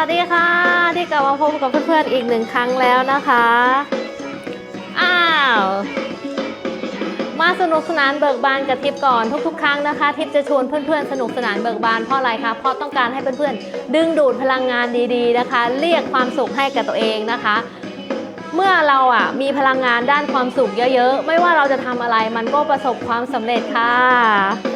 วัสดีค่ะที่กลับมาพบกับเพื่อนๆอีกหนึ่งครั้งแล้วนะคะ อ้าว มาสนุกสนานเบิกบานกับทิปก่อนทุกๆ ครั้งนะคะ ทิปจะชวนเพื่อนๆ สนุกสนานเบิกบานเพราะอะไรคะเพราะต้องการให้เพื่อนๆ ดึงดูดพลังงานดีๆนะคะ เรียกความสุขให้กับตัวเองนะคะ เมื่อเราอะมีพลังงานด้านความสุขเยอะๆ ไม่ว่าเราจะทำอะไรมันก็ประสบความสำเร็จค่ะ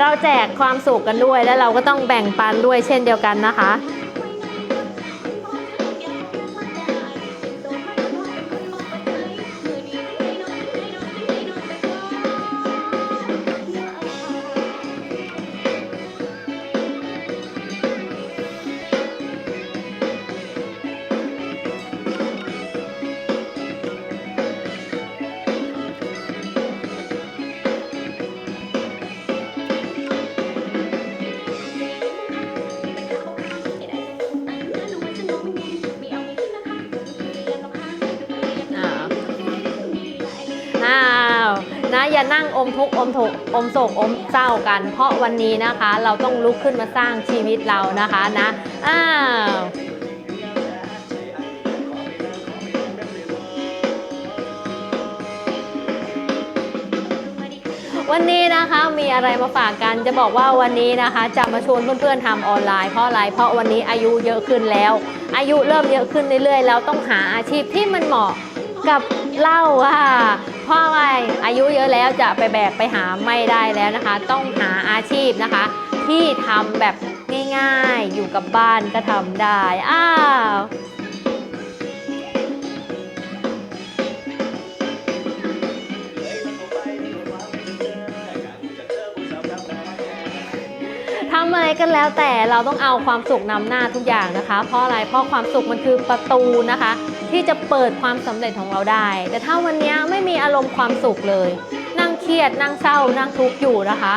เราแจกความสุขกันด้วย และเราก็ต้องแบ่งปันด้วยเช่นเดียวกันนะคะ นะอย่านั่งอมทุกอมทุกอมโศกอมเศร้ากัน เพราะวันนี้นะคะ เราต้องลุกขึ้นมาสร้างชีวิตเรานะคะนะอ้าววันนี้นะคะมีอะไรมาฝากกันจะบอกว่าวันนี้นะคะ จะมาชวนเพื่อนๆทำออนไลน์เพราะอะไรเพราะวันนี้อายุเยอะขึ้นแล้ว อายุเริ่มเยอะขึ้นเรื่อยๆแล้วต้องหาอาชีพที่มันเหมาะกับเล่าค่ะ เพราะอะไรอายุเยอะแล้วจะไปแบกไปหาไม่ได้แล้วนะคะ ต้องหาอาชีพนะคะ ที่ทำแบบง่ายๆ อยู่กับบ้านก็ทำได้ อ้าวทำอะไรกันแล้วแต่เราต้องเอาความสุขนำหน้าทุกอย่างนะคะ เพราะอะไรเพราะความสุขมันคือประตูนะคะ ที่จะเปิดความสำเร็จของเราได้ แต่ถ้าวันนี้ไม่มีอารมณ์ความสุขเลย นั่งเครียด นั่งเศร้า นั่งทุกข์อยู่นะคะ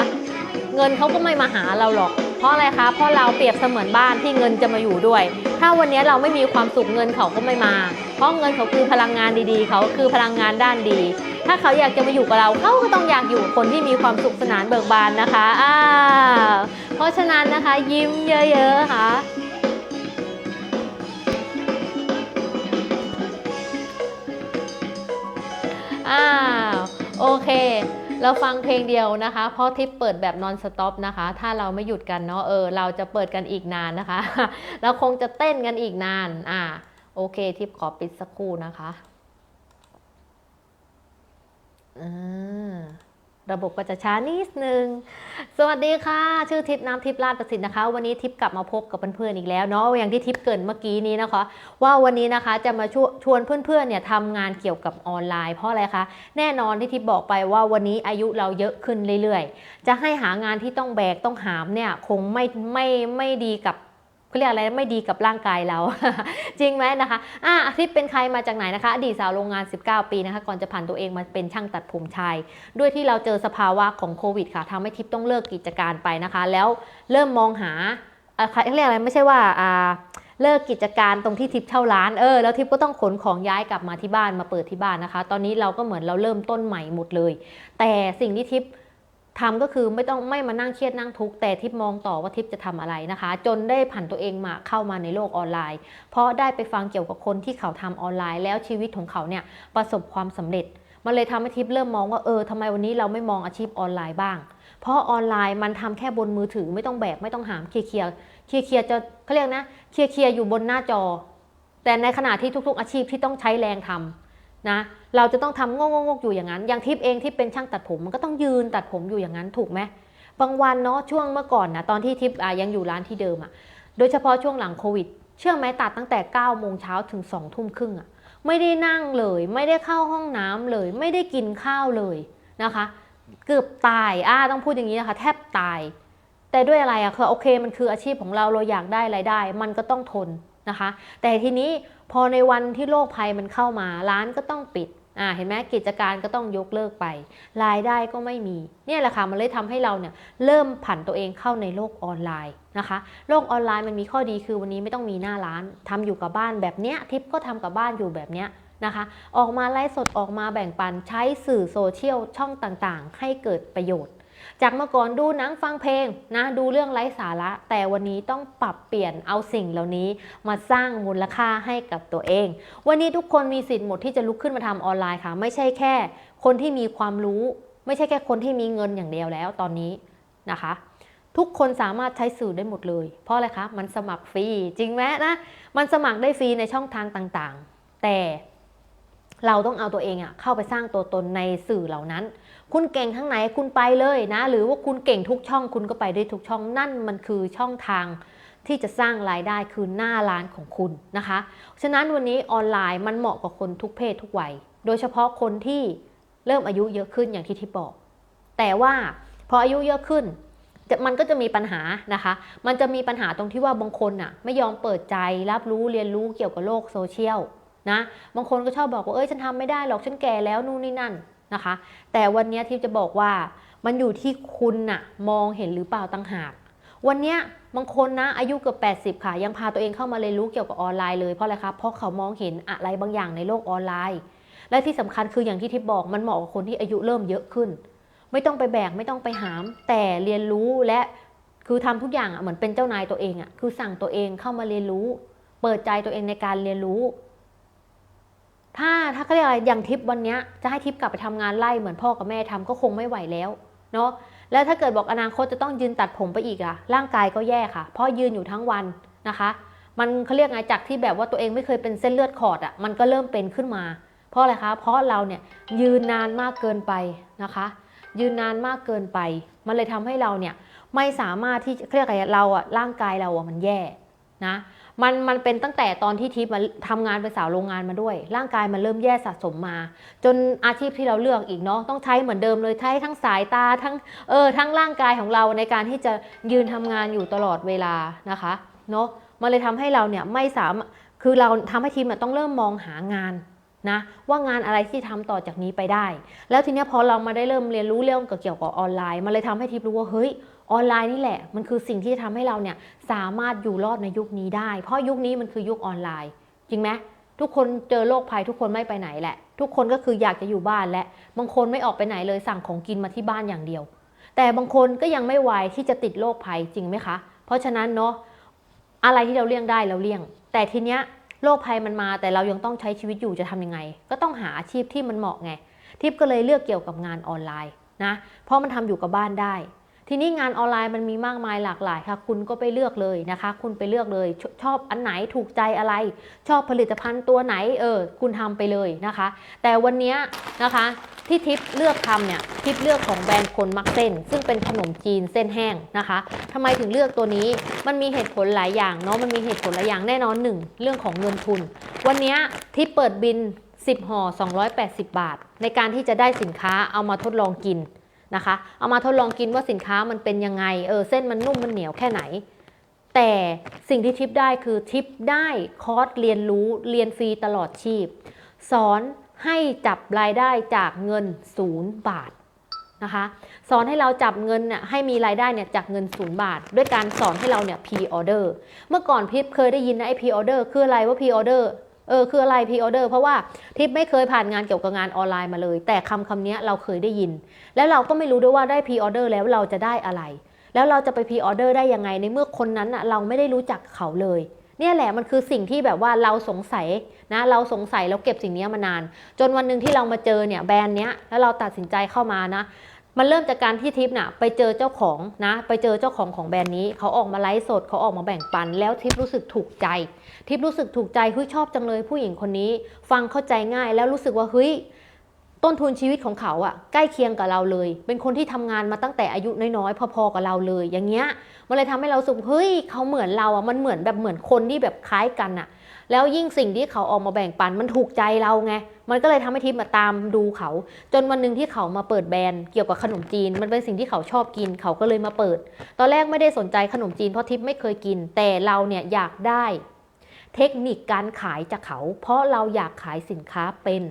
เงินเขาก็ไม่มาหาเราหรอก เพราะอะไรคะ เพราะเราเปรียบเสมือนบ้านที่เงินจะมาอยู่ด้วย ถ้าวันนี้เราไม่มีความสุขเงินเขาก็ไม่มา เพราะเงินเขาคือพลังงานดีๆ เขาคือพลังงานด้านดี ถ้าเขาอยากจะมาอยู่กับเรา เขาก็ต้องอยากอยู่คนที่มีความสุขสนานเบิกบานนะคะอ้าเพราะฉะนั้นนะคะ ยิ้มเยอะๆค่ะ โอเค เราฟังเพลงเดียวนะคะ เพราะทิปเปิดแบบนอนสต็อปนะคะ ถ้าเราไม่หยุดกันเนาะเออเราจะเปิดกันอีกนานนะคะ เราคงจะเต้นกันอีกนานอ่าโอเคทิปขอปิดสักครู่นะคะอ่า ระบบก็จะช้านิดนึง สวัสดีค่ะ ชื่อทิพน้ำทิพลาดประสิทธิ์นะคะ วันนี้ทิพกลับมาพบกับเพื่อนๆอีกแล้วเนาะอย่างที่ทิพเกินเมื่อกี้นี้นะคะ ว่าวันนี้นะคะจะมาชวชวนเพื่อนๆเนี่ยทำงานเกี่ยวกับออนไลน์เพราะอะไรคะแน่นอนที่ทิพบอกไปว่าวันนี้อายุเราเยอะขึ้นเรื่อยๆ จะให้หางานที่ต้องแบกต้องหามเนี่ยคงไม่ไม่ไม่ดีกับ เขาเรียกอะไรไม่ดีกับร่างกายเรา จริงไหมนะคะอะอาทิตย์เป็นใครมาจากไหนนะคะ อดีตสาวโรงงาน 19 ปีนะคะก่อนจะผ่านตัวเองมาเป็นช่างตัดผมชาย ด้วยที่เราเจอสภาวะของโควิดค่ะทำให้ทิพย์ต้องเลิกกิจการไปนะคะ แล้วเริ่มมองหาอะเขาเรียกอะไรไม่ใช่ว่าอ่าเลิกกิจการตรงที่ทิปเช่าร้านเออแล้วทิปก็ต้องขนของย้ายกลับมาที่บ้านมาเปิดที่บ้านนะคะ ตอนนี้เราก็เหมือนเราเริ่มต้นใหม่หมดเลย แต่สิ่งที่ทิป ทำก็คือไม่ต้องไม่มานั่งเครียดนั่งทุกข์แต่ทิปมองต่อว่าทิปจะทำอะไรนะคะ จนได้ผันตัวเองมาเข้ามาในโลกออนไลน์ เพราะได้ไปฟังเกี่ยวกับคนที่เขาทำออนไลน์ แล้วชีวิตของเขาเนี่ยประสบความสำเร็จ มันเลยทำให้ทิปเริ่มมองว่าเออทำไมวันนี้เราไม่มองอาชีพออนไลน์บ้าง เพราะออนไลน์มันทำแค่บนมือถือไม่ต้องแบกไม่ต้องหามเคลียร์เคลียร์เคลียร์เคลียร์จะเขาเรียกนะเคลียร์เคลียร์อยู่บนหน้าจอ แต่ในขณะที่ทุก ๆ อาชีพที่ต้องใช้แรงทำ นะเราจะต้องทำงงกๆอยู่อย่างนั้น อย่างทิปเองที่เป็นช่างตัดผมมันก็ต้องยืนตัดผมอยู่อย่างนั้นถูกไหมบางวันเนาะช่วงเมื่อก่อนนะตอนที่ทิปอะยังอยู่ร้านที่เดิมอะ่ะโดยเฉพาะช่วงหลังโควิด เชื่อไหมตัดตั้งแต่9ก้าโมงเช้าถึง2องทุ่มครึ่งอะ่ะไม่ได้นั่งเลย ไม่ได้เข้าห้องน้ำเลย ไม่ได้กินข้าวเลยนะคะ เกือบตายอ่าต้องพูดอย่างนี้นะคะ แทบตาย แต่ด้วยอะไรอะคือโอเคมันคืออาชีพของเราเราอยากได้รายได้ มันก็ต้องทนนะคะ แต่ทีนี้ พอในวันที่โรคภัยมันเข้ามาร้านก็ต้องปิดอ่าเห็นไหมกิจการก็ต้องยกเลิกไป รายได้ก็ไม่มี เนี่ยแหละค่ะมันเลยทำให้เราเนี่ยเริ่มผันตัวเองเข้าในโลกออนไลน์นะคะ โลกออนไลน์มันมีข้อดีคือวันนี้ไม่ต้องมีหน้าร้านทำอยู่กับบ้านแบบเนี้ยทิปก็ทำกับบ้านอยู่แบบเนี้ยนะคะออกมาไลฟ์สดออกมาแบ่งปันใช้สื่อโซเชียลช่องต่างๆ ให้เกิดประโยชน์ จากเมื่อก่อนดูหนังฟังเพลงนะดูเรื่องไร้สาระ แต่วันนี้ต้องปรับเปลี่ยนเอาสิ่งเหล่านี้มาสร้างมูลค่าให้กับตัวเอง วันนี้ทุกคนมีสิทธิ์หมดที่จะลุกขึ้นมาทำออนไลน์ค่ะ ไม่ใช่แค่ คนที่มีความรู้ ไม่ใช่แค่คนที่มีเงินอย่างเดียวแล้วตอนนี้นะคะทุกคนสามารถใช้สื่อได้หมดเลย เพราะอะไรคะ มันสมัครฟรี จริงไหมนะ มันสมัครได้ฟรีในช่องทางต่างๆ แต่เราต้องเอาตัวเองอะเข้าไปสร้างตัวตนในสื่อเหล่านั้น คุณเก่งทั้งไหนคุณไปเลยนะ หรือว่าคุณเก่งทุกช่องคุณก็ไปได้ทุกช่องนั่นมันคือช่องทางที่จะสร้างรายได้คือหน้าร้านของคุณนะคะ ฉะนั้นวันนี้ออนไลน์มันเหมาะกับคนทุกเพศทุกวัย โดยเฉพาะคนที่เริ่มอายุเยอะขึ้นอย่างที่ทิปบอก แต่ว่าพออายุเยอะขึ้นมันก็จะมีปัญหานะคะ มันจะมีปัญหาตรงที่ว่าบางคนน่ะไม่ยอมเปิดใจรับรู้เรียนรู้เกี่ยวกับโลกโซเชียลนะ บางคนก็ชอบบอกว่าเอ้ยฉันทำไม่ได้หรอกฉันแก่แล้วนู่นนี่นั่น นะคะ แต่วันนี้ทิพย์จะบอกว่ามันอยู่ที่คุณน่ะมองเห็นหรือเปล่าต่างหาก วันนี้บางคนนะอายุเกือบ80 ค่ะ ยังพาตัวเองเข้ามาเรียนรู้เกี่ยวกับออนไลน์เลยเพราะอะไรคะเพราะเขามองเห็นอะไรบางอย่างในโลกออนไลน์ และที่สำคัญคืออย่างที่ทิพย์บอกมันเหมาะกับคนที่อายุเริ่มเยอะขึ้น ไม่ต้องไปแบกไม่ต้องไปหาม แต่เรียนรู้และคือทำทุกอย่างอะเหมือนเป็นเจ้านายตัวเองอะคือสั่งตัวเองเข้ามาเรียนรู้ เปิดใจตัวเองในการเรียนรู้ ถ้าถ้าเขาเรียกอะไรอย่างทิปวันนี้จะให้ทิปกลับไปทำงานไล่เหมือนพ่อกับแม่ทำก็คงไม่ไหวแล้วเนาะแล้วถ้าเกิดบอกอนาคตจะต้องยืนตัดผมไปอีกอะร่างกายก็แย่ค่ะ เพราะยืนอยู่ทั้งวันนะคะ มันเขาเรียกไงจากที่แบบว่าตัวเองไม่เคยเป็นเส้นเลือดขอดอะมันก็เริ่มเป็นขึ้นมา เพราะอะไรคะ เพราะเราเนี่ยยืนนานมากเกินไปนะคะ ยืนนานมากเกินไป มันเลยทำให้เราเนี่ยไม่สามารถที่เรียกอะไรเราอะร่างกายเราอะมันแย่นะ มันมันเป็นตั้งแต่ตอนที่ทิพย์มาทำงานเป็นสาวโรงงานมาด้วย ร่างกายมันเริ่มแย่สะสมมา จนอาชีพที่เราเลือกอีกเนาะต้องใช้เหมือนเดิมเลยใช้ทั้งสายตาทั้งเออทั้งร่างกายของเราในการที่จะยืนทำงานอยู่ตลอดเวลานะคะเนาะมันเลยทำให้เราเนี่ยไม่สามารถคือเราทำให้ทีมต้องเริ่มมองหางานนะว่างานอะไรที่ทำต่อจากนี้ไปได้ แล้วทีนี้พอเรามาได้เริ่มเรียนรู้เรื่องเกี่ยวกับออนไลน์ มันเลยทำให้ทิพรู้ว่าเฮ้ย ออนไลน์นี่แหละ มันคือสิ่งที่จะทำให้เราเนี่ยสามารถอยู่รอดในยุคนี้ได้ เพราะยุคนี้มันคือยุคออนไลน์ จริงไหมทุกคนเจอโรคภัยทุกคนไม่ไปไหนแหละ ทุกคนก็คืออยากจะอยู่บ้านและบางคนไม่ออกไปไหนเลยสั่งของกินมาที่บ้านอย่างเดียว แต่บางคนก็ยังไม่ไวที่จะติดโรคภัยจริงไหมคะ เพราะฉะนั้นเนาะอะไรที่เราเลี่ยงได้เราเลี่ยง แต่ทีเนี้ยโรคภัยมันมาแต่เรายังต้องใช้ชีวิตอยู่จะทำยังไง ก็ต้องหาอาชีพที่มันเหมาะไง ทิปก็เลยเลือกเกี่ยวกับงานออนไลน์นะเพราะมันทำอยู่กับบ้านได้ ทีนี้งานออนไลน์มันมีมากมายหลากหลายค่ะ คุณก็ไปเลือกเลยนะคะ คุณไปเลือกเลยชชอบอันไหนถูกใจอะไร ชอบผลิตภัณฑ์ตัวไหนเออคุณทำไปเลยนะคะ แต่วันนี้นะคะที่ทิปเลือกทำเนี่ยทิปเลือกของแบรนด์คนมักเส้น ซึ่งเป็นขนมจีนเส้นแห้งนะคะทำไมถึงเลือกตัวนี้มันมีเหตุผลหลายอย่างเนาะมันมีเหตุผลหลายอย่างแน่นอนหนึ่งเรื่องของเงินทุน วันนี้ทิปเปิดบิน 10ห่อ280 บาท ในการที่จะได้สินค้าเอามาทดลองกิน นะคะ เอามาทดลองกินว่าสินค้ามันเป็นยังไง เออเส้นมันนุ่มมันเหนียวแค่ไหน แต่สิ่งที่ทิปได้คือทิปได้คอร์สเรียนรู้เรียนฟรีตลอดชีพ สอนให้จับรายได้จากเงินศูนย์บาทนะคะสอนให้เราจับเงินเนี่ยให้มีรายได้เนี่ยจากเงินศูนย์บาท ด้วยการสอนให้เราเนี่ย pre order เมื่อก่อนพิปเคยได้ยินนะไอ้ pre order คืออะไรว่า pre order เอ เออคืออะไร pre order เพราะว่าทิปไม่เคยผ่านงานเกี่ยวกับงานออนไลน์มาเลย แต่คำคำนี้เราเคยได้ยิน แล้วเราก็ไม่รู้ด้วยว่าได้ pre order แล้วเราจะได้อะไร แล้วเราจะไป pre order ได้ยังไงในเมื่อคนนั้นอะเราไม่ได้รู้จักเขาเลยเนี่ยแหละมันคือสิ่งที่แบบว่าเราสงสัยนะเราสงสัยแล้วเก็บสิ่งนี้มานาน จนวันหนึ่งที่เรามาเจอเนี่ยแบรนด์เนี้ยแล้วเราตัดสินใจเข้ามานะ มันเริ่มจากการที่ทิปน่ะไปเจอเจ้าของนะไปเจอเจ้าของของแบรนด์นี้เขาออกมาไลฟ์สดเขาออกมาแบ่งปัน แล้วทิปรู้สึกถูกใจ ทิปรู้สึกถูกใจเฮ้ยชอบจังเลยผู้หญิงคนนี้ ฟังเข้าใจง่าย แล้วรู้สึกว่าเฮ้ยต้นทุนชีวิตของเขาอะใกล้เคียงกับเราเลย เป็นคนที่ทำงานมาตั้งแต่อายุน้อยๆพอๆกับเราเลย อย่างเงี้ยมันเลยทำให้เราสึกเฮ้ยเขาเหมือนเราอะมันเหมือนแบบเหมือนคนที่แบบคล้ายกันอะ แล้วยิ่งสิ่งที่เขาออกมาแบ่งปันมันถูกใจเราไง มันก็เลยทำให้ทิพย์มาตามดูเขา จนวันหนึ่งที่เขามาเปิดแบรนด์เกี่ยวกับขนมจีน มันเป็นสิ่งที่เขาชอบกิน เขาก็เลยมาเปิด ตอนแรกไม่ได้สนใจขนมจีนเพราะทิพย์ไม่เคยกิน แต่เราเนี่ยอยากได้ เทคนิคการขายจากเขา เพราะเราอยากขายสินค้าเป็น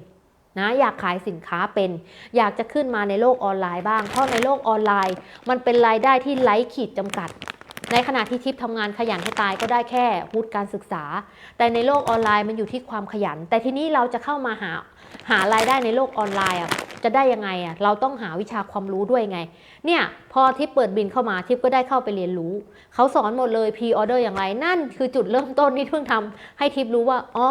นะอยากขายสินค้าเป็น อยากจะขึ้นมาในโลกออนไลน์บ้าง เพราะในโลกออนไลน์ มันเป็นรายได้ที่ไร้ขีดจำกัด ในขณะที่ทิปทำงานขยันให้ตายก็ได้แค่วุฒิการศึกษา แต่ในโลกออนไลน์มันอยู่ที่ความขยัน แต่ทีนี้เราจะเข้ามาหาหารายได้ในโลกออนไลน์อะจะได้ยังไงอะเราต้องหาวิชาความรู้ด้วยไง เนี่ยพอทิปเปิดบินเข้ามาทิปก็ได้เข้าไปเรียนรู้ เขาสอนหมดเลยพ r ออเดอร์อย่างไร นั่นคือจุดเริ่มต้นที่เพิ่งทำให้ทิปรู้ว่า อ๋อ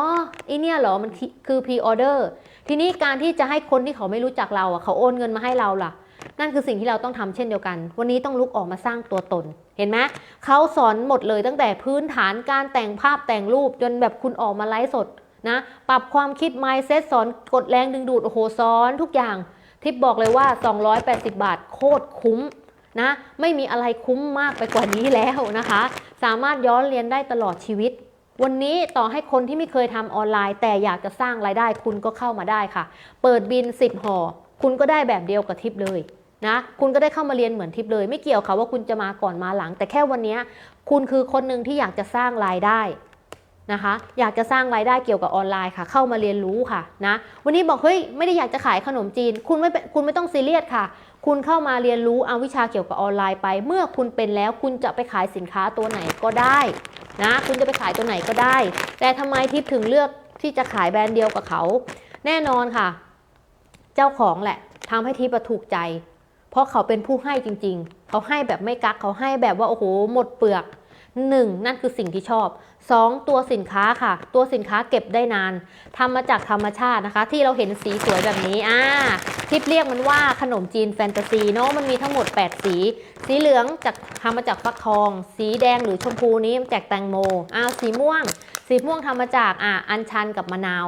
ไอเนี่ยเหรอมันคือพ r ออเดอร์ทีนี้การที่จะให้คนที่เขาไม่รู้จักเราอะเขาโอนเงินมาให้เราล่ะ นั่นคือสิ่งที่เราต้องทำเช่นเดียวกัน วันนี้ต้องลุกออกมาสร้างตัวตน เห็นไหมเขาสอนหมดเลยตั้งแต่พื้นฐานการแต่งภาพแต่งรูปจนแบบคุณออกมาไลฟ์สดนะปรับความคิด mindset สอนกดแรงดึงดูดโอ้โหสอนทุกอย่าง ทิปบอกเลยว่า 280 บาทโคตรคุ้มนะไม่มีอะไรคุ้มมากไปกว่านี้แล้วนะคะ สามารถย้อนเรียนได้ตลอดชีวิต วันนี้ต่อให้คนที่ไม่เคยทำออนไลน์ แต่อยากจะสร้างรายได้คุณก็เข้ามาได้ค่ะ เปิดบิน 10ห่อ คุณก็ได้แบบเดียวกับทิปเลยนะคุณก็ได้เข้ามาเรียนเหมือนทิปเลย ไม่เกี่ยวค่ะว่าคุณจะมาก่อนมาหลัง แต่แค่วันนี้คุณคือคนหนึ่งที่อยากจะสร้างรายได้นะคะอยากจะสร้างรายได้เกี่ยวกับออนไลน์ค่ะ เข้ามาเรียนรู้ค่ะนะวันนี้บอกเฮ้ยไม่ได้อยากจะขายขนมจีน คุณไม่คุณไม่ต้องซีเรียสค่ะ คุณเข้ามาเรียนรู้เอาวิชาเกี่ยวกับออนไลน์ไป เมื่อคุณเป็นแล้วคุณจะไปขายสินค้าตัวไหนก็ได้นะคุณจะไปขายตัวไหนก็ได้ แต่ทำไมทิพถึงเลือกที่จะขายแบรนด์เดียวกับเขา แน่นอนค่ะ เจ้าของแหละทำให้ทิพย์อะถูกใจ เพราะเขาเป็นผู้ให้จริง ๆ เขาให้แบบไม่กักเขาให้แบบว่าโอ้โหหมดเปลือกหนึ่งนั่นคือสิ่งที่ชอบ 2 ตัวสินค้าค่ะ ตัวสินค้าเก็บได้นานทำมาจากธรรมชาตินะคะ ที่เราเห็นสีสวยแบบนี้อ่าทิปเรียกมันว่าขนมจีนแฟนตาซีเนาะมันมีทั้งหมด 8 สี สีเหลืองจากทำมาจากฟักทอง สีแดงหรือชมพูนี้มาจากแตงโมอ้าวสีม่วง สีม่วงทำมาจากอ่าอัญชันกับมะนาว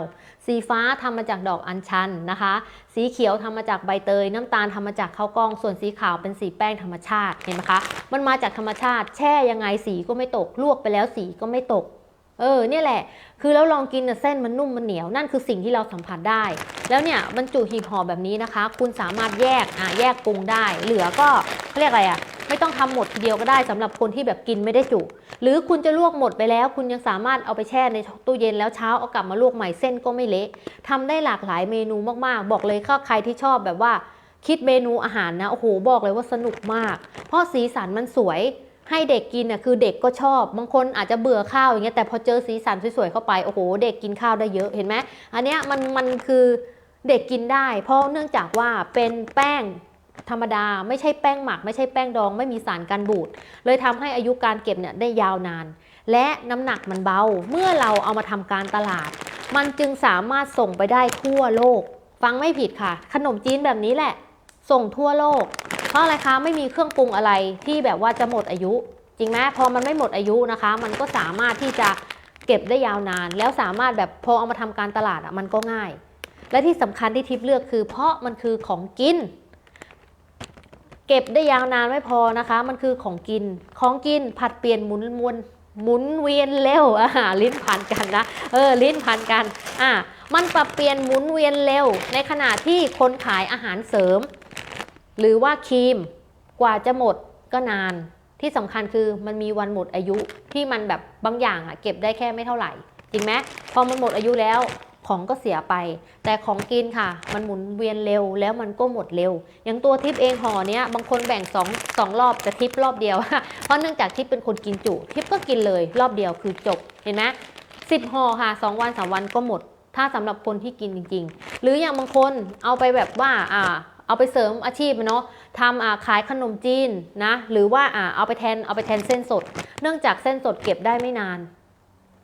สีฟ้าทำมาจากดอกอัญชันนะคะ สีเขียวทำมาจากใบเตย น้ำตาลทำมาจากข้าวกล้อง ส่วนสีขาวเป็นสีแป้งธรรมชาติเห็นไหมคะ มันมาจากธรรมชาติ แช่ยังไงสีก็ไม่ตก ลวกไปแล้วสีก็ไม่ตก เออเนี่ยแหละ คือแล้วลองกินเส้นมันนุ่มมันเหนียวนั่นคือสิ่งที่เราสัมผัสได้ แล้วเนี่ยบรรจุหีบห่อแบบนี้นะคะ คุณสามารถแยกอะแยกปรุงได้ เหลือก็เขาเรียกอะไรอะไม่ต้องทำหมดทีเดียวก็ได้สำหรับคนที่แบบกินไม่ได้จุ หรือคุณจะลวกหมดไปแล้ว คุณยังสามารถเอาไปแช่ในตู้เย็นแล้วเช้าเอากลับมาลวกใหม่เส้นก็ไม่เละทำได้หลากหลายเมนูมากๆ บอกเลยถ้าใครที่ชอบแบบว่าคิดเมนูอาหารนะโอ้โหบอกเลยว่าสนุกมาก เพราะสีสันมันสวย ให้เด็กกินน่ะคือเด็กก็ชอบ บางคนอาจจะเบื่อข้าวอย่างเงี้ยแต่พอเจอสีสันสวยๆเข้าไปโอ้โห เด็กกินข้าวได้เยอะเห็นไหมอันเนี้ยมันมันคือเด็กกินได้ เพราะเนื่องจากว่าเป็นแป้งธรรมดาไม่ใช่แป้งหมัก ไม่ใช่แป้งดอง ไม่มีสารกันบูดเลยทำให้อายุการเก็บเนี่ยได้ยาวนาน และน้ำหนักมันเบา เมื่อเราเอามาทำการตลาด มันจึงสามารถส่งไปได้ทั่วโลก ฟังไม่ผิดค่ะ ขนมจีนแบบนี้แหละ ส่งทั่วโลก เพราะอะไรคะไม่มีเครื่องปรุงอะไรที่แบบว่าจะหมดอายุ จริงไหมพอมันไม่หมดอายุนะคะ มันก็สามารถที่จะเก็บได้ยาวนาน แล้วสามารถแบบพอเอามาทำการตลาดอะมันก็ง่าย และที่สำคัญที่ทิปเลือกคือ เพราะมันคือของกิน เก็บได้ยาวนานไม่พอนะคะ มันคือของกินของกินผัดเปลี่ยนหมุนมวนหมุนเวียนเร็วอ่าลิ้นพันกันนะเออลิ้นพันกันอ่ามันปรับเปลี่ยนหมุนเวียนเร็ว ในขณะที่คนขายอาหารเสริม หรือว่าครีมกว่าจะหมดก็นาน ที่สำคัญคือมันมีวันหมดอายุที่มันแบบบางอย่างอะเก็บได้แค่ไม่เท่าไหร่ จริงไหมพอมันหมดอายุแล้วของก็เสียไป แต่ของกินค่ะ มันหมุนเวียนเร็วแล้วมันก็หมดเร็ว อย่างตัวทิปเองห่อเนี้ยบางคนแบ่ง2งรอบแต่ทิปรอบเดียว เพราะเนื่องจากทิปเป็นคนกินจุ ทิปก็กินเลยรอบเดียวคือจบเห็นไหมสิบห่อค่ะสองวันสามวันก็หมด ถ้าสำหรับคนที่กินจริง ๆ หรืออย่างบางคนเอาไปแบบว่าอ่า เอาไปเสริมอาชีพอะเนาะทำอ่าขายขนมจีนนะหรือว่าอ่าเอาไปแทนเอาไปแทนเส้นสด เนื่องจากเส้นสดเก็บได้ไม่นาน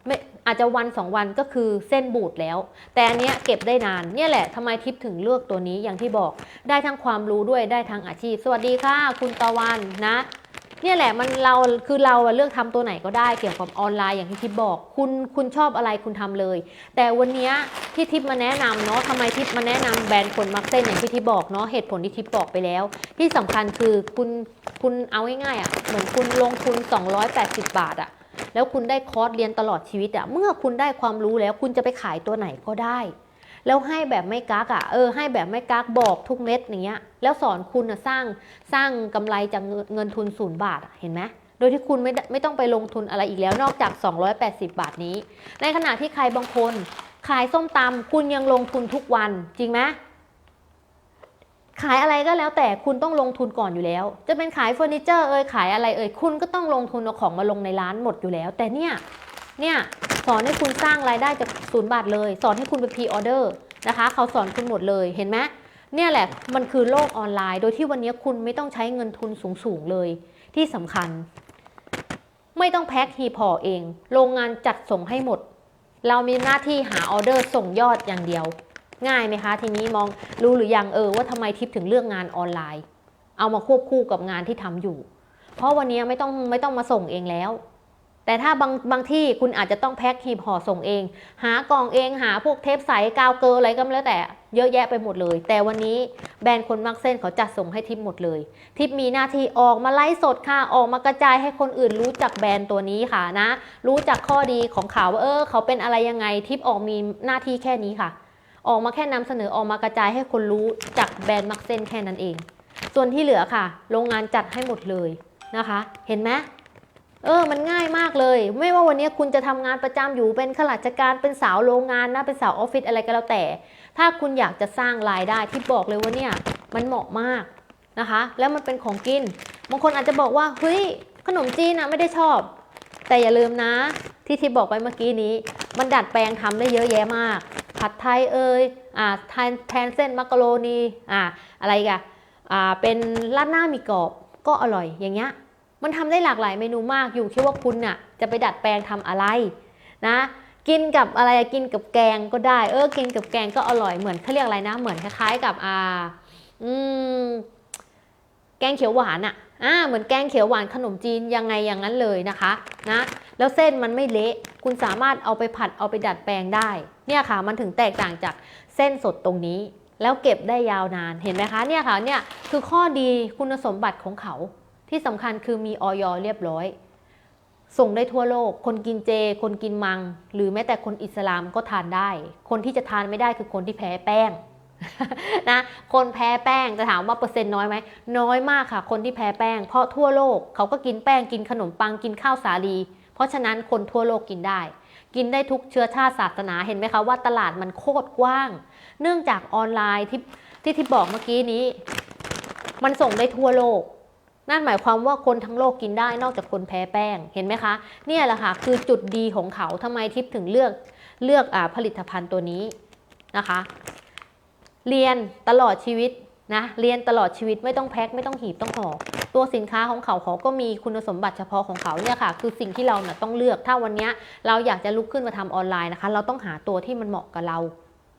ไม่อาจจะวันสองวันก็คือเส้นบูดแล้ว แต่อันเนี้ยเก็บได้นานเนี่ยแหละทำไมทิปถึงเลือกตัวนี้อย่างที่บอก ได้ทั้งความรู้ด้วยได้ทั้งอาชีพ สวัสดีค่ะ คุณตะวันนะ เนี่ยแหละมันเราคือเราเลือกทำตัวไหนก็ได้เกี่ยวกับออนไลน์อย่างที่ทิปบอก คุณคุณชอบอะไรคุณทำเลย แต่วันนี้ที่ทิปมาแนะนำเนาะทำไมทิปมาแนะนำแบรนด์คนมักเส้นอย่างที่ทิปบอกเนาะเหตุผลที่ทิปบอกไปแล้ว ที่สำคัญคือคุณคุณเอาง่ายๆอะ่ะเหมือนคุณลงทุน 280 บาทอะ่ะแล้วคุณได้คอร์สเรียนตลอดชีวิตอะ่ะเมื่อคุณได้ความรู้แล้วคุณจะไปขายตัวไหนก็ได้ แล้วให้แบบไม่กักอะ่ะเออให้แบบไม่กักบอกทุกเม็ดอย่างเงี้ยแล้วสอนคุณอะสร้างสร้างกำไรจากเงินทุนศูนย์บาทเห็นไหมโดยที่คุณไม่ได้ไม่ต้องไปลงทุนอะไรอีกแล้วนอกจาก 280 บาทนี้ ในขณะที่ใครบางคน ขายส้มตำคุณยังลงทุนทุกวันจริงไหมขายอะไรก็แล้วแต่คุณต้องลงทุนก่อนอยู่แล้ว จะเป็นขายเฟอร์นิเจอร์เอ่ยขายอะไรเอ่ยคุณก็ต้องลงทุนเอาของมาลงในร้านหมดอยู่แล้ว แต่เนี่ย เนี่ยสอนให้คุณสร้างรายได้จากศูนย์บาทเลย สอนให้คุณไปพรีออเดอร์นะคะเขาสอนคุณหมดเลยเห็นไหมเนี่ยแหละมันคือโลกออนไลน์ โดยที่วันนี้คุณไม่ต้องใช้เงินทุนสูงๆเลย ที่สำคัญ ไม่ต้องแพ็คฮีพอเอง โรงงานจัดส่งให้หมด เรามีหน้าที่หาออเดอร์ส่งยอดอย่างเดียว ง่ายไหมคะ ทีนี้มองรู้หรือยังเออว่าทำไมทิปถึงเลือกงานออนไลน์ เอามาควบคู่กับงานที่ทำอยู่ เพราะวันนี้ไม่ต้องไม่ต้องมาส่งเองแล้ว แต่ถ้าบางบางที่คุณอาจจะต้องแพ็คหีบห่อส่งเอง หากล่องเองหาพวกเทปใสกาวเกลออะไรก็แล้วแต่เยอะแยะไปหมดเลย แต่วันนี้แบรนด์คนมักเส้นเขาจัดส่งให้ทิปหมดเลย ทิปมีหน้าที่ออกมาไลฟ์สดค่ะออกมากระจายให้คนอื่นรู้จักแบรนด์ตัวนี้ค่ะนะ รู้จักข้อดีของเขาว่าเออเขาเป็นอะไรยังไงทิปออกมีหน้าที่แค่นี้ค่ะ ออกมาแค่นำเสนอออกมากระจายให้คนรู้จากแบรนด์มักเส้นแค่นั้นเอง ส่วนที่เหลือค่ะ โรงงานจัดให้หมดเลยนะคะ เห็นไหม เออ มันง่ายมากเลย ไม่ว่าวันนี้คุณจะทำงานประจำอยู่เป็นข้าราชการเป็นสาวโรงงานนะเป็นสาวออฟฟิศอะไรก็แล้วแต่ ถ้าคุณอยากจะสร้างรายได้ที่บอกเลยว่าเนี่ยมันเหมาะมากนะคะ แล้วมันเป็นของกินบางคนอาจจะบอกว่าเฮ้ยขนมจีนนะไม่ได้ชอบ แต่อย่าลืมนะ ที่ที่บอกไปเมื่อกี้นี้ มันดัดแปลงทำได้เยอะแยะมาก ผัดไทยเอ่ยอ่าแทนแทนเส้นมักกะโรนีอ่าอะไรกันอ่าเป็นราดหน้ามีกรอบก็อร่อยอย่างเงี้ย มันทำได้หลากหลายเมนูมากอยู่ที่ว่าคุณน่ะจะไปดัดแปลงทำอะไรนะ กินกับอะไรกินกับแกงก็ได้ เออกินกับแกงก็อร่อยเหมือนเขาเรียกอะไรนะ เหมือนคล้ายๆกับอ่าอืมแกงเขียวหวานอะอ่าเหมือนแกงเขียวหวานขนมจีนยังไงอย่างนั้นเลยนะคะนะแล้วเส้นมันไม่เละคุณสามารถเอาไปผัดเอาไปดัดแปลงได้ เนี่ยค่ะมันถึงแตกต่างจากเส้นสดตรงนี้ แล้วเก็บได้ยาวนานเห็นไหมคะเนี่ยค่ะเนี่ยคือข้อดีคุณสมบัติของเขา ที่สำคัญคือมีออยเรียบร้อย ส่งได้ทั่วโลก คนกินเจ คนกินมัง หรือแม้แต่คนอิสลามก็ทานได้ คนที่จะทานไม่ได้คือคนที่แพ้แป้งนะคนแพ้แป้งจะถามว่าเปอร์เซ็นต์น้อยไหมน้อยมากค่ะ คนที่แพ้แป้ง เพราะทั่วโลกเขาก็กินแป้งกินขนมปังกินข้าวสาลี เพราะฉะนั้นคนทั่วโลกกินได้ กินได้ทุกเชื้อชาติศาสนาเห็นไหมคะว่าตลาดมันโคตรกว้าง เนื่องจากออนไลน์ที่ที่ที่บอกเมื่อกี้นี้ มันส่งได้ทั่วโลก นั่นหมายความว่าคนทั้งโลกกินได้นอกจากคนแพ้แป้งเห็นไหมคะ เนี่ยแหละค่ะคือจุดดีของเขาทำไมทิพย์ถึงเลือกเลือกอผลิตภัณฑ์ตัวนี้นะคะ เรียนตลอดชีวิตนะเรียนตลอดชีวิตไม่ต้องแพ็คไม่ต้องหีบต้องห่อตัวสินค้าของเขาเขาก็มีคุณสมบัติเฉพาะของเขาเนี่ยค่ะ คือสิ่งที่เราเนี่ยต้องเลือกถ้าวันนี้เราอยากจะลุกขึ้นมาทำออนไลน์นะคะ เราต้องหาตัวที่มันเหมาะกับเรา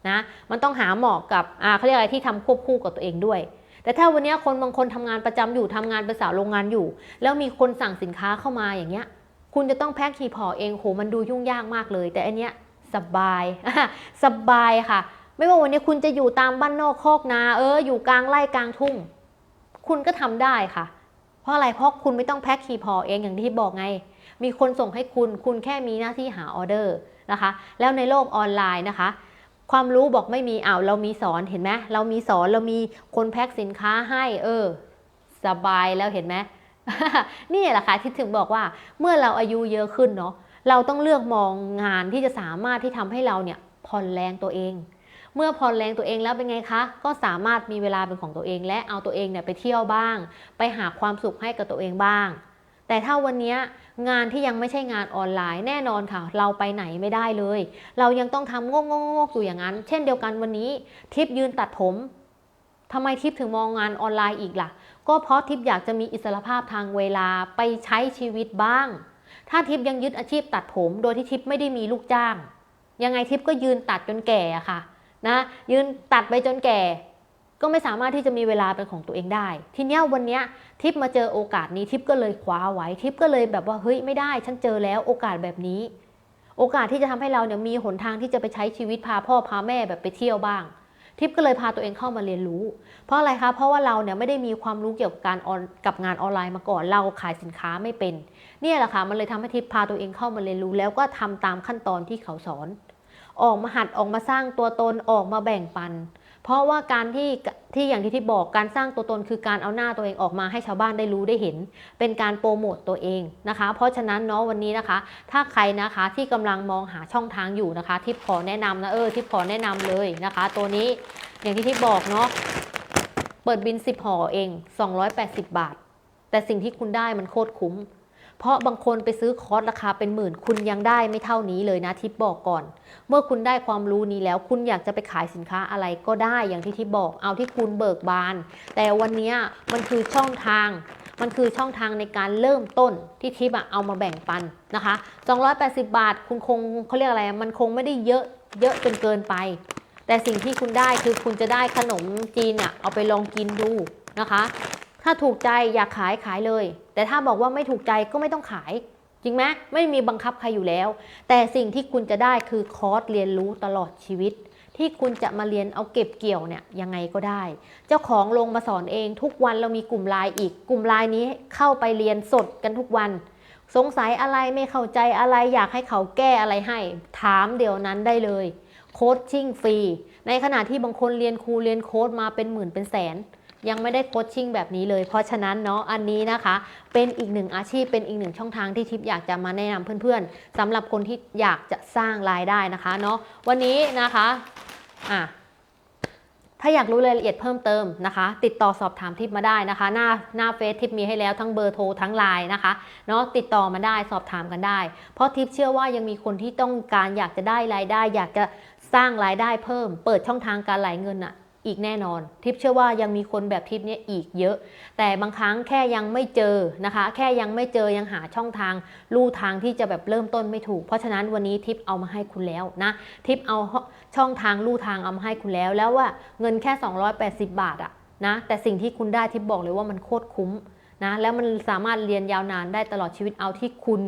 นะมันต้องหาเหมาะกับอ่าเขาเรียกอะไรที่ทำควบคู่กับตัวเองด้วย แต่ถ้าวันนี้คนบางคนทำงานประจำอยู่ทำงานเป็นสาวโรงงานอยู่ แล้วมีคนสั่งสินค้าเข้ามาอย่างเงี้ย คุณจะต้องแพ็คหีบห่อเองโหมันดูยุ่งยากมากเลย แต่อันเนี้ยสบายสบายค่ะ ไม่ว่าวันนี้คุณจะอยู่ตามบ้านนอกคอกนาเอออยู่กลางไร่กลางทุ่ง คุณก็ทำได้ค่ะ เพราะอะไรเพราะคุณไม่ต้องแพ็คหีบห่อเองอย่างที่บอกไง มีคนส่งให้คุณคุณแค่มีหน้าที่หาออเดอร์นะคะ แล้วในโลกออนไลน์นะคะ ความรู้บอกไม่มีอ้าวเรามีสอนเห็นไหมเรามีสอนเรามีคนแพ็คสินค้าให้เออ สบายแล้วเห็นไหมนี่แหละค่ะที่ถึงบอกว่าเมื่อเราอายุเยอะขึ้นเนาะเราต้องเลือกมองงานที่จะสามารถที่ทำให้เราเนี่ยผ่อนแรงตัวเอง เมื่อผ่อนแรงตัวเองแล้วเป็นไงคะ ก็สามารถมีเวลาเป็นของตัวเอง และเอาตัวเองเนี่ยไปเที่ยวบ้าง ไปหาความสุขให้กับตัวเองบ้าง แต่ถ้าวันนี้งานที่ยังไม่ใช่งานออนไลน์แน่นอนค่ะ เราไปไหนไม่ได้เลย เรายังต้องทำงงกๆอยู่อย่างนั้น เช่นเดียวกันวันนี้ทิปยืนตัดผมทำไมทิปถึงมองงานออนไลน์อีกล่ะ ก็เพราะทิปอยากจะมีอิสรภาพทางเวลาไปใช้ชีวิตบ้าง ถ้าทิปยังยึดอาชีพตัดผม โดยที่ทิปไม่ได้มีลูกจ้าง ยังไงทิปก็ยืนตัดจนแก่อะค่ะนะยืนตัดไปจนแก่ ก็ไม่สามารถที่จะมีเวลาเป็นของตัวเองได้ ทีเนี้ยวันเนี้ยทิปมาเจอโอกาสนี้ทิปก็เลยคว้าไว้ทิปก็เลยแบบว่าเฮ้ยไม่ได้ ฉันเจอแล้วโอกาสแบบนี้ โอกาสที่จะทำให้เราเนี่ยมีหนทางที่จะไปใช้ชีวิตพาพ่อพาแม่แบบไปเที่ยวบ้าง ทิปก็เลยพาตัวเองเข้ามาเรียนรู้ เพราะอะไรคะเพราะว่าเราเนี่ยไม่ได้มีความรู้เกี่ยวกับการออนกับงานออนไลน์มาก่อนเราขายสินค้าไม่เป็น เนี่ยแหละค่ะมันเลยทำให้ทิปพาตัวเองเข้ามาเรียนรู้ แล้วก็ทำตามขั้นตอนที่เขาสอน ออกมาหัดออกมาสร้างตัวตนออกมาแบ่งปัน เพราะว่าการที่ที่อย่างที่ที่บอกการสร้างตัวตนคือการเอาหน้าตัวเองออกมาให้ชาวบ้านได้รู้ได้เห็น เป็นการโปรโมตตัวเองนะคะ เพราะฉะนั้นเนาะวันนี้นะคะ ถ้าใครนะคะที่กำลังมองหาช่องทางอยู่นะคะทิปขอแนะนำนะเออทิปขอแนะนำเลยนะคะ ตัวนี้อย่างที่ทิปบอกเนาะเปิดบิน 10ห่อเอง 280 บาท แต่สิ่งที่คุณได้มันโคตรคุ้ม เพราะบางคนไปซื้อคอร์สราคาเป็นหมื่น คุณยังได้ไม่เท่านี้เลยนะทิปบอกก่อน เมื่อคุณได้ความรู้นี้แล้ว คุณอยากจะไปขายสินค้าอะไรก็ได้อย่างที่ทิปบอกเอาที่คุณเบิกบาน แต่วันนี้มันคือช่องทาง มันคือช่องทางในการเริ่มต้นที่ทิปอะเอามาแบ่งปันนะคะ 280 บาทคุณคงเขาเรียกอะไร มันคงไม่ได้เยอะเยอะจนเกินไป แต่สิ่งที่คุณได้คือคุณจะได้ขนมจีนอะเอาไปลองกินดูนะคะ ถ้าถูกใจอยากขายขายเลย แต่ถ้าบอกว่าไม่ถูกใจก็ไม่ต้องขาย จริงไหมไม่มีบังคับใครอยู่แล้ว แต่สิ่งที่คุณจะได้คือคอร์สเรียนรู้ตลอดชีวิต ที่คุณจะมาเรียนเอาเก็บเกี่ยวเนี่ยยังไงก็ได้ เจ้าของลงมาสอนเองทุกวันเรามีกลุ่มไลน์อีก กลุ่มไลน์นี้เข้าไปเรียนสดกันทุกวัน สงสัยอะไรไม่เข้าใจอะไรอยากให้เขาแก้อะไรให้ ถามเดี๋ยวนั้นได้เลยโค้ชชิ่งฟรีในขณะที่บางคนเรียนครูเรียนโค้ดมาเป็นหมื่นเป็นแสน ยังไม่ได้โคชชิ่งแบบนี้เลย เพราะฉะนั้นเนาะอันนี้นะคะ เป็นอีกหนึ่งอาชีพเป็นอีกหนึ่งช่องทางที่ทิพย์อยากจะมาแนะนำเพื่อนๆสำหรับคนที่อยากจะสร้างรายได้นะคะเนาะวันนี้นะคะอะถ้าอยากรู้รายละเอียดเพิ่มเติมนะคะ ติดต่อสอบถามทิพย์มาได้นะคะ หน้าหน้าเฟซทิพย์มีให้แล้วทั้งเบอร์โทรทั้งไลน์นะคะเนาะติดต่อมาได้สอบถามกันได้ เพราะทิพย์เชื่อว่ายังมีคนที่ต้องการอยากจะได้รายได้ อยากจะสร้างรายได้เพิ่ม เปิดช่องทางการไหลเงินอะ อีกแน่นอน ทิพเชื่อว่ายังมีคนแบบทิพเนี่ยอีกเยอะ แต่บางครั้งแค่ยังไม่เจอนะคะ แค่ยังไม่เจอยังหาช่องทาง ลู่ทางที่จะแบบเริ่มต้นไม่ถูก เพราะฉะนั้นวันนี้ทิปเอามาให้คุณแล้วนะ ทิปเอาช่องทางลู่ทางเอามาให้คุณแล้ว แล้วว่าเงินแค่ 280 บาทอะนะ แต่สิ่งที่คุณได้ทิปบอกเลยว่ามันโคตรคุ้มนะ แล้วมันสามารถเรียนยาวนานได้ตลอดชีวิตเอาที่คุณ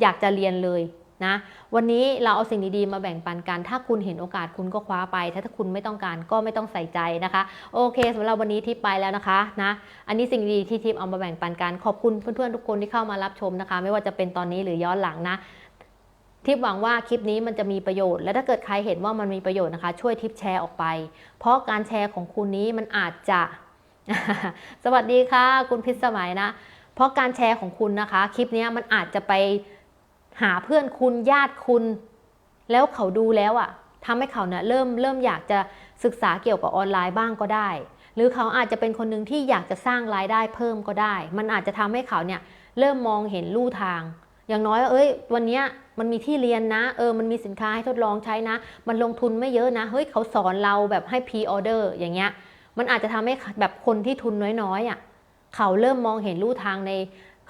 อยากจะเรียนเลย นะวันนี้เราเอาสิ่งดีๆมาแบ่งปันกัน ถ้าคุณเห็นโอกาสคุณก็คว้าไป ถ้าถ้าคุณไม่ต้องการก็ไม่ต้องใส่ใจนะคะ โอเคสำหรับวันนี้ทิปไปแล้วนะคะนะอันนี้สิ่งดีที่ทิปเอามาแบ่งปันกัน ขอบคุณเพื่อนๆทุกคนที่เข้ามารับชมนะคะ ไม่ว่าจะเป็นตอนนี้หรือย้อนหลังนะทิปหวังว่าคลิปนี้มันจะมีประโยชน์ และถ้าเกิดใครเห็นว่ามันมีประโยชน์นะคะ ช่วยทิปแชร์ออกไป เพราะการแชร์ของคุณนี้มันอาจจะ สวัสดีค่ะ คุณพิษสมัยนะ เพราะการแชร์ของคุณนะคะ คลิปนี้มันอาจจะไป หาเพื่อนคุณญาติคุณ แล้วเขาดูแล้วอะ่ะทำให้เขาเนี่ยเริ่มเริ่มอยากจะศึกษาเกี่ยวกับออนไลน์บ้างก็ได้ หรือเขาอาจจะเป็นคนหนึ่งที่อยากจะสร้างรายได้เพิ่มก็ได้ มันอาจจะทำให้เขาเนี่ยเริ่มมองเห็นลู่ทาง อย่างน้อยเอ้ย วันนี้มันมีที่เรียนนะ เออ มันมีสินค้าให้ทดลองใช้นะ มันลงทุนไม่เยอะนะ เฮ้ย เขาสอนเราแบบให้พรีออเดอร์อย่างเงี้ย มันอาจจะทำให้แบบคนที่ทุนน้อยๆอะ เขาเริ่มมองเห็นลู่ทางใน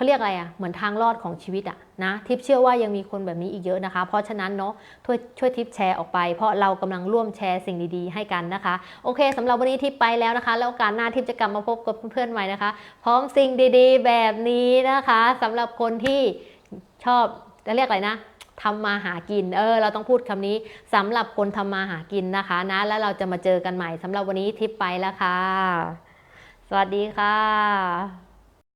เขาเรียกอะไรอะเหมือนทางรอดของชีวิตอะนะทิปเชื่อว่ายังมีคนแบบนี้อีกเยอะนะคะ เพราะฉะนั้นเนาะช่วยช่วยทิปแชร์ออกไป เพราะเรากำลังร่วมแชร์สิ่งดีๆ ให้กันนะคะ โอเคสำหรับวันนี้ทิปไปแล้วนะคะ แล้วกาสหน้าทิปจะกลับมาพบกับเพื่อนๆใหม่นะคะ พร้อมสิ่งดีๆ แบบนี้นะคะสำหรับคนที่ชอบจะเรียกอะไรนะทำมาหากิน เออ เราต้องพูดคำนี้สำหรับคนทำมาหากินนะคะนะ แล้วเราจะมาเจอกันใหม่สำหรับวันนี้ทิปไปแล้วค่ะ สวัสดีค่ะ